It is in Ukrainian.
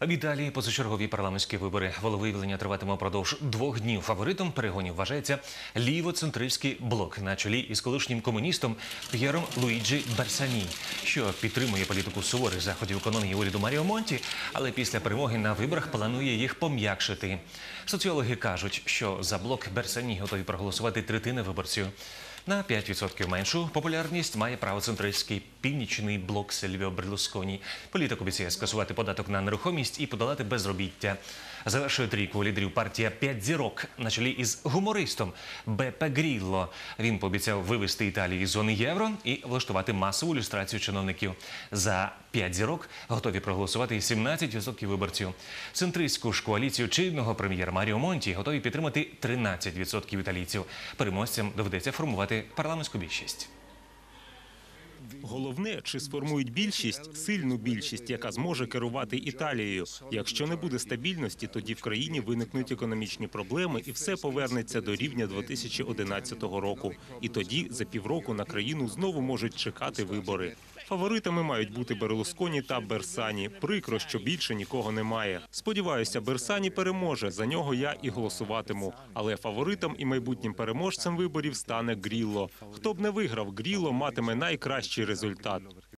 В Італії позачергові парламентські вибори. Волевиявлення триватиме впродовж двох днів. Фаворитом перегонів вважається лівоцентристський блок на чолі із колишнім комуністом П'єром Луїджі Берсані, що підтримує політику суворих заходів економії уряду Маріо Монті, але після перемоги на виборах планує їх пом'якшити. Соціологи кажуть, що за блок Берсані готові проголосувати третина виборців. На 5% меншу популярність має правоцентристський північний блок Сельвіо Берлусконі. Політик обіцяє скасувати податок на нерухомість і подолати безробіття. Завершує трійку лідерів партія «П'ять зірок на чолі із гумористом Бепе Грілло. Він пообіцяв вивести Італію із зони євро і влаштувати масову ілюстрацію чиновників. За «П'ять зірок готові проголосувати і 17% виборців. Центристську ж коаліцію чинного прем'єра Маріо Монті готові підтримати 13% італійців. Переможцям доведеться формувати парламентську більшість. Головне, чи сформують більшість, сильну більшість, яка зможе керувати Італією. Якщо не буде стабільності, тоді в країні виникнуть економічні проблеми, і все повернеться до рівня 2011 року. І тоді за півроку на країну знову можуть чекати вибори. Фаворитами мають бути Берлусконі та Берсані. Прикро, що більше нікого немає. Сподіваюся, Берсані переможе. За нього я і голосуватиму. Але фаворитом і майбутнім переможцем виборів стане Грілло. Хто б не виграв, Гріло матиме найкращий результат.